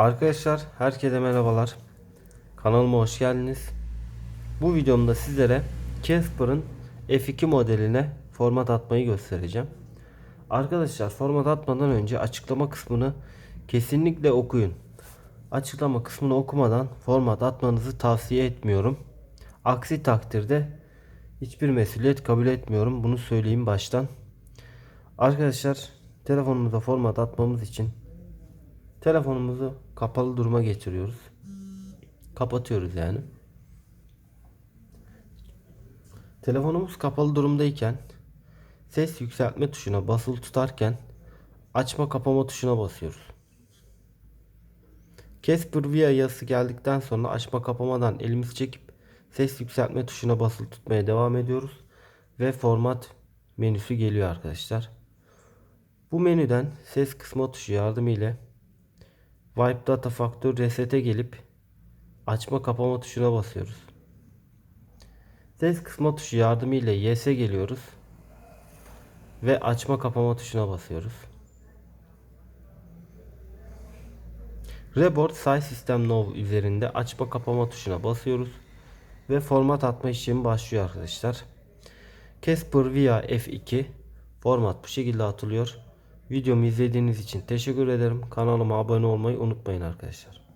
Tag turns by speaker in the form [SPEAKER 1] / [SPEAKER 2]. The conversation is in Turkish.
[SPEAKER 1] Arkadaşlar herkese merhabalar. Kanalıma hoş geldiniz. Bu videomda sizlere Casper'ın F2 modeline format atmayı göstereceğim. Arkadaşlar format atmadan önce açıklama kısmını kesinlikle okuyun. Açıklama kısmını okumadan format atmanızı tavsiye etmiyorum. Aksi takdirde hiçbir mesuliyet kabul etmiyorum. Bunu söyleyeyim baştan. Arkadaşlar telefonumuza format atmamız için telefonumuzu kapalı duruma geçiriyoruz. Kapatıyoruz yani. Telefonumuz kapalı durumdayken ses yükseltme tuşuna basılı tutarken açma kapama tuşuna basıyoruz. Casper Via yazısı geldikten sonra açma kapamadan elimizi çekip ses yükseltme tuşuna basılı tutmaya devam ediyoruz ve format menüsü geliyor arkadaşlar. Bu menüden ses kısma tuşu yardımıyla Wipe Data Factor Reset'e gelip açma kapama tuşuna basıyoruz. Ses kısma tuşu yardımıyla Yes'e geliyoruz ve açma kapama tuşuna basıyoruz. Reboard Size System Now üzerinde açma kapama tuşuna basıyoruz ve format atma işlemi başlıyor arkadaşlar. Casper Via F2 format bu şekilde atılıyor. Videomu izlediğiniz için teşekkür ederim. Kanalıma abone olmayı unutmayın arkadaşlar.